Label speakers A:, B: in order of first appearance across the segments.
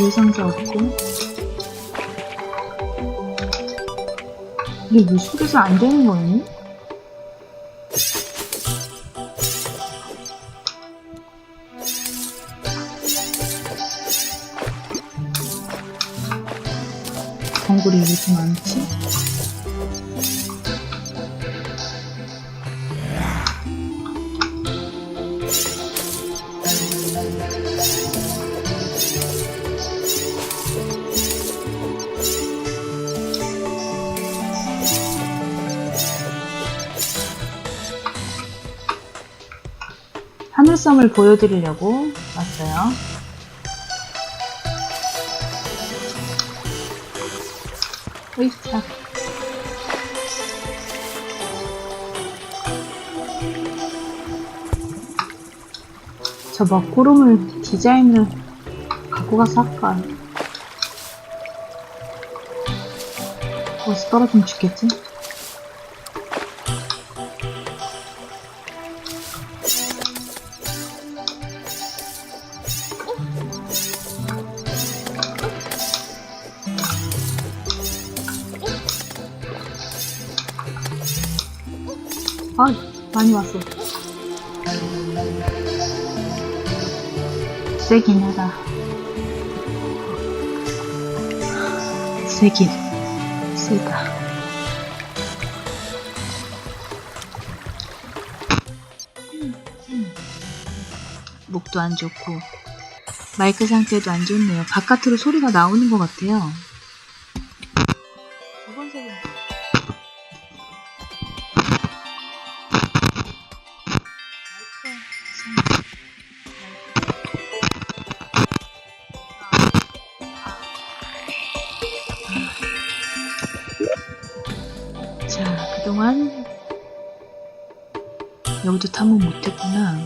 A: 유상자 없고 이게 물속에서 안 되는 거니? 덩굴이 왜 이렇게 많지? 하늘섬을 보여드리려고 왔어요. 으이차. 저 먹구름을 디자인을 갖고 가서 할까? 어디서 떨어지면 죽겠지? 많이 왔어. 세긴 하다. 세긴, 세다. 목도 안 좋고, 마이크 상태도 안 좋네요. 바깥으로 소리가 나오는 것 같아요. 탐험 못했구나.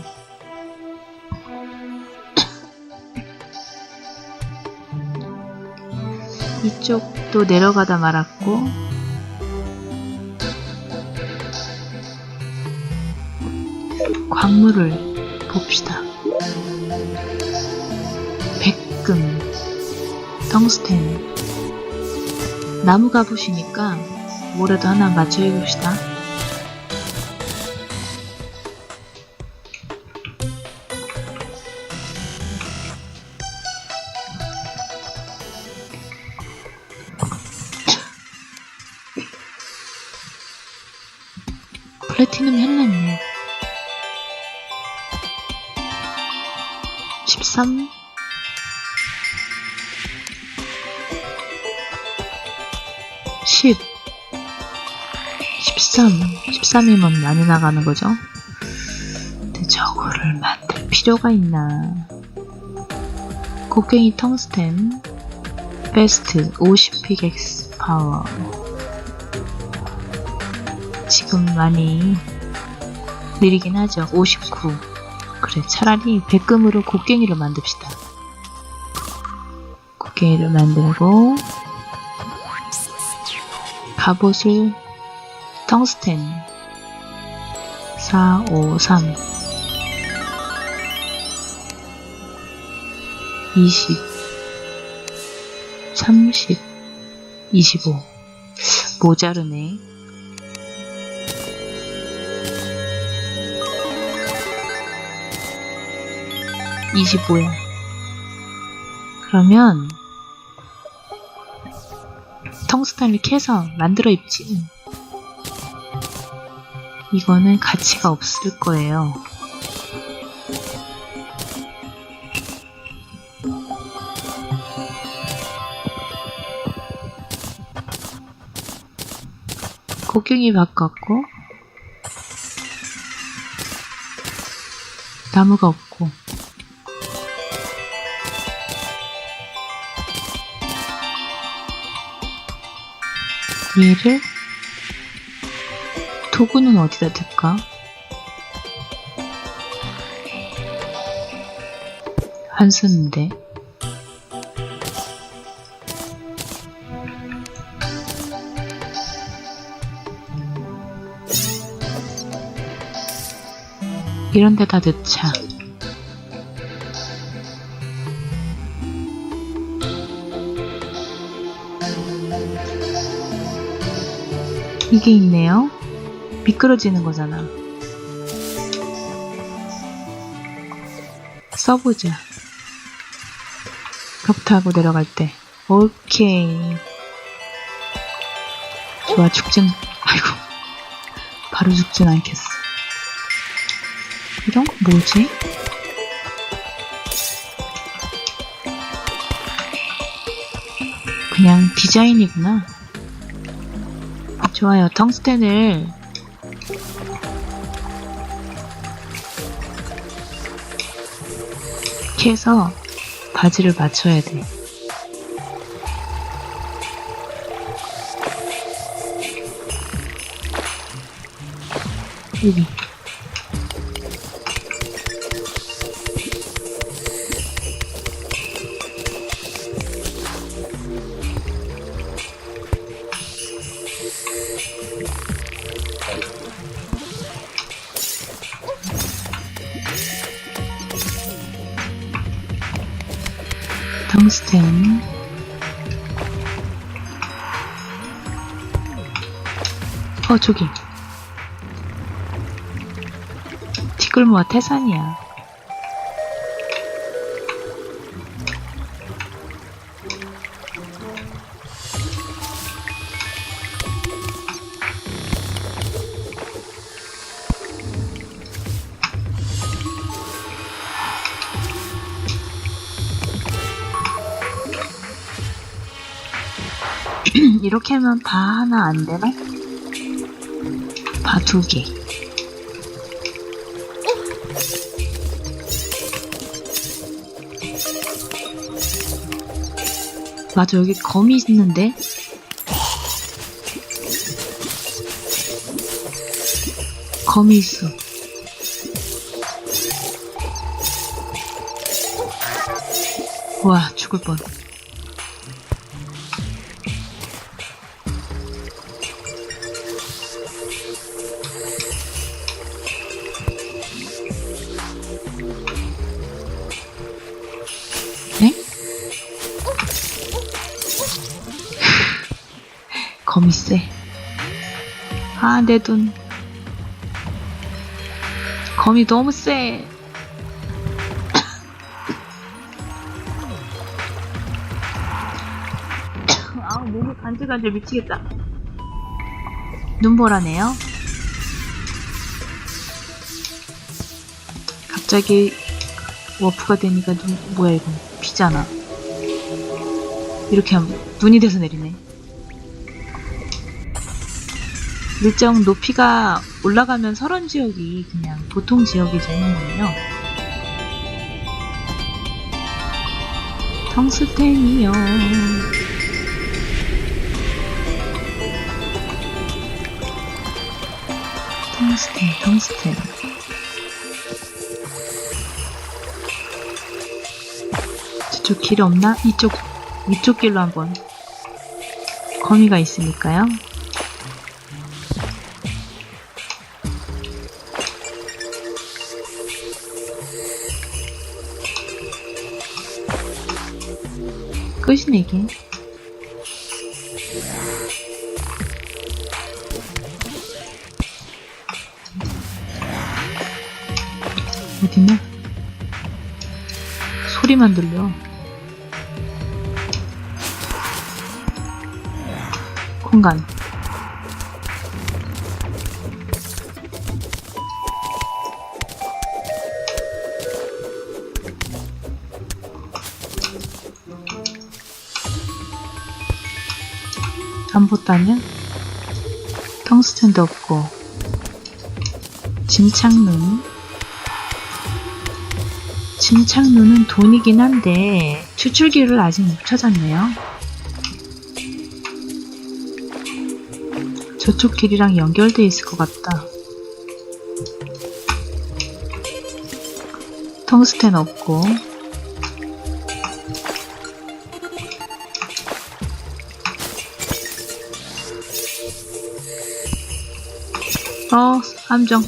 A: 이쪽도 내려가다 말았고, 광물을 봅시다. 백금, 텅스텐, 나무 갑옷이니까 뭐라도 하나 맞춰 입읍시다. 13 10 13 13이면 많이 나가는 거죠? 근데 저거를 만들 필요가 있나? 곡괭이 텅스텐 베스트 50픽엑스 파워. 지금 많이 느리긴 하죠. 59 그래 차라리 백금으로 곡괭이를 만듭시다. 곡괭이를 만들고 갑옷을 텅스텐. 4, 5, 3 20 30 25 모자르네 (25야) 그러면 텅스텐을 캐서 만들어 입지. 이거는 가치가 없을 거예요. 곡괭이 바꿨고 나무가 없고 얘를 도구는 어디다 둘까? 안 쓰는데. 이런 데다 넣자. 이게 있네요. 미끄러지는 거잖아. 써보자. 벽 타고 내려갈 때. 오케이. 좋아, 죽진, 아이고. 바로 죽진 않겠어. 이런 거 뭐지? 그냥 디자인이구나. 좋아요. 텅스텐을 해서 바지를 맞춰야 돼. 여기. 텅스텐 어 저기. 티끌모아 태산이야 이렇게 하면 다 하나 안 되나? 다두 개. 맞아, 여기 검이 있는데? 검이 있어. 와, 죽을 뻔. 쎄. 아, 내 돈. 거미 너무 쎄. 아, 몸이 간질간질 미치겠다. 눈보라네요. 갑자기 워프가 되니까 눈, 뭐야 이거 비잖아 이렇게 하면 눈이 돼서 내리네 일정 높이가 올라가면 설원 지역이 그냥 보통 지역이 되는군요 텅스텐이요 텅스텐 텅스텐 저쪽 길 없나? 이쪽, 이쪽 길로 한번. 거미가 있으니까요. 끝이네, 이게. 어딨냐? 소리만 들려. 공간. 아무것도 텅스텐도 없고 진창눈 진창눈은 돈이긴 한데 추출기를 아직 못 찾았네요. 저쪽 길이랑 연결돼 있을 것 같다. 텅스텐 없고 어 함정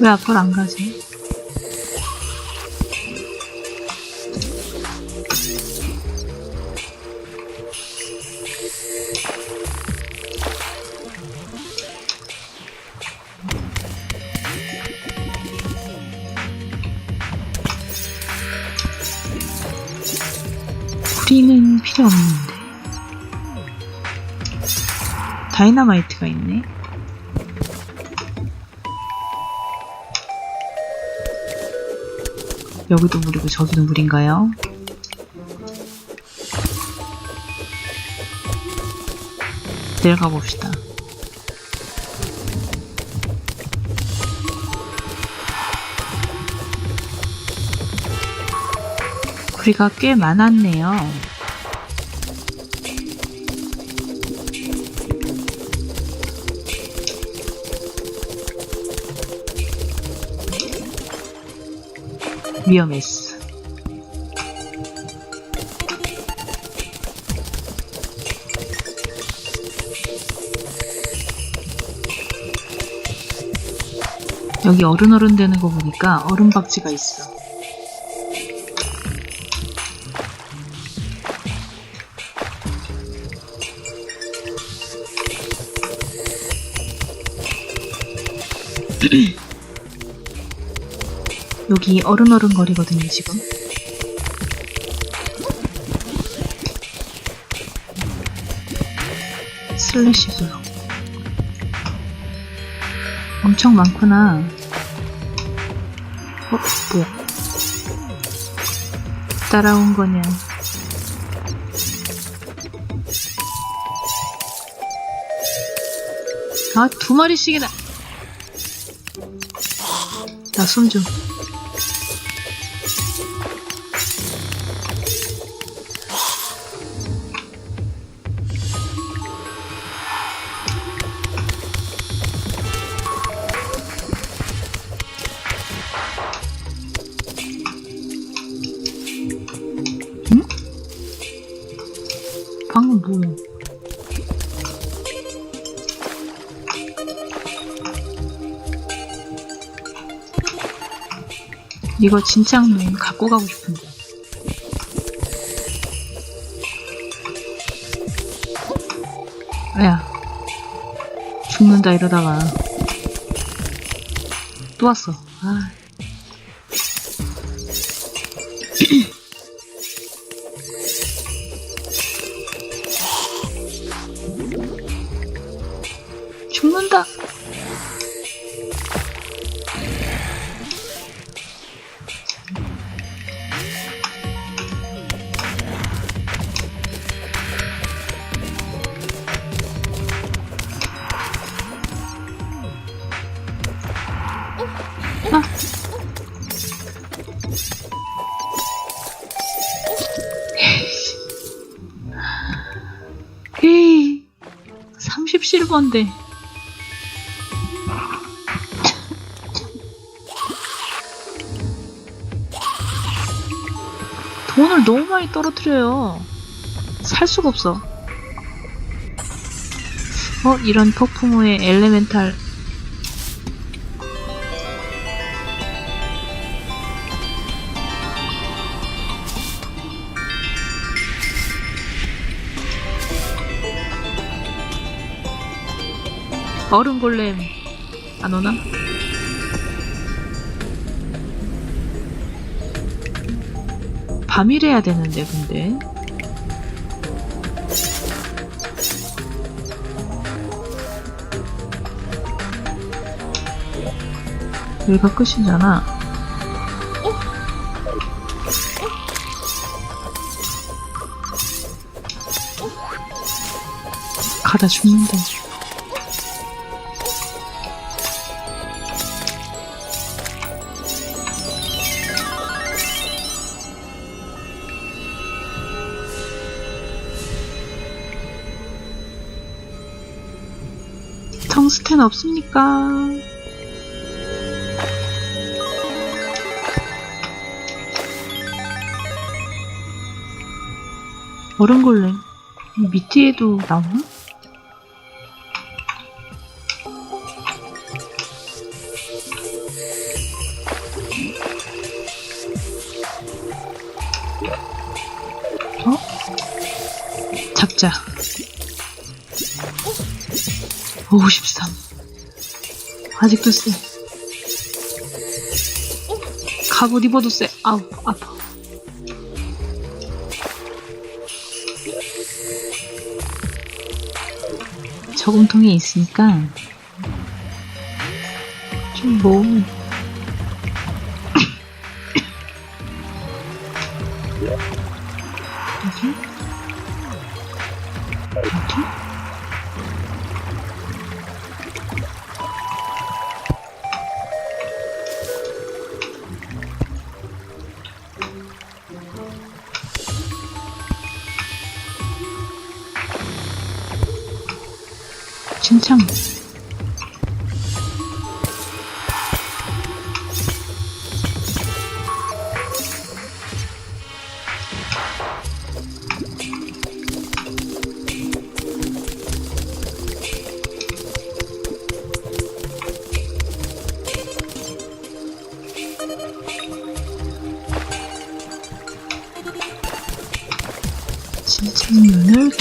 A: 왜 앞으로 안 가지? 다이너마이트가 있네. 여기도 물이고 저기도 물인가요? 내려가 봅시다. 구리가 꽤 많았네요. 위험했어. 여기 어른 어른 되는 거 보니까 얼음 박쥐가 있어. 여기 어른어른 거리거든요, 지금. 슬래시 블록. 엄청 많구나. 어, 뭐야. 따라온 거냐. 아, 두 마리씩이나. 나 숨 좀. 응? 방금 뭐야? 이거 진창문 갖고 가고 싶은데. 야, 죽는다 이러다가 또 왔어. 아. 죽는다. 아. 에이, 30실버인데. 돈을 너무 많이 떨어뜨려요. 살 수가 없어. 어, 이런 폭풍우의 엘레멘탈. 얼음 골렘 안 오나? 밤이래야 되는데 근데. 여기가 끝이잖아. 가다 죽는다 스텐 없습니까? 이 밑에도 나오나? 어? 잡자 53 아직도 쎄. 갑옷 입어도 쎄. 아우 아파. 저금통이 있으니까 좀뭐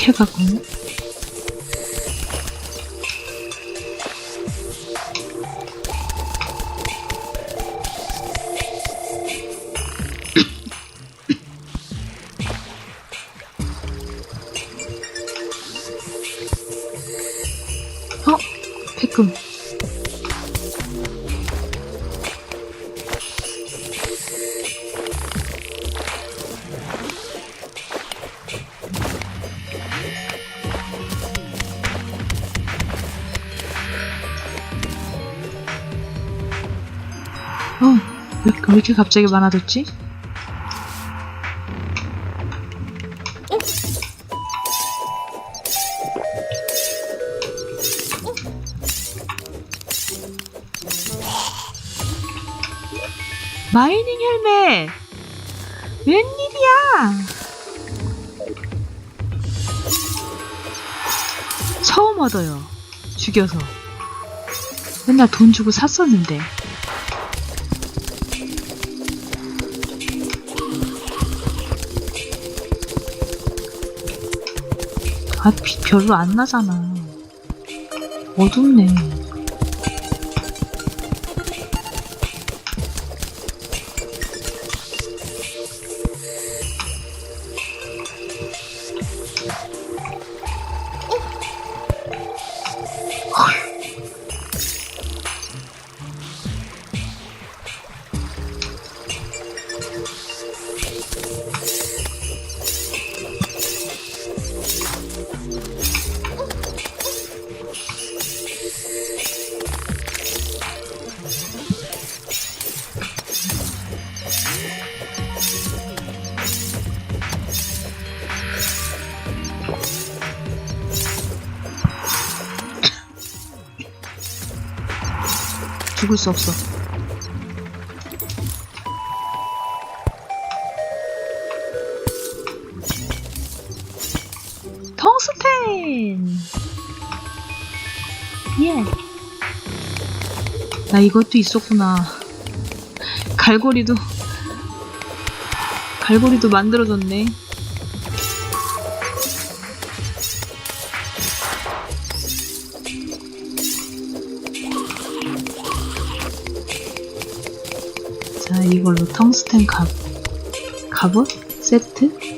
A: 캐가고 어? 백금. 왜, 왜 이렇게 갑자기 많아졌지? 마이닝 헬멧! 웬일이야! 처음 얻어요. 죽여서. 맨날 돈 주고 샀었는데. 아, 비 별로 안 나잖아. 어둡네. 죽을 수 없어. 텅스텐! 예. 나 이것도 있었구나. 갈고리도, 갈고리도 만들어줬네. 걸로 텅스텐 갑, 갑옷 세트?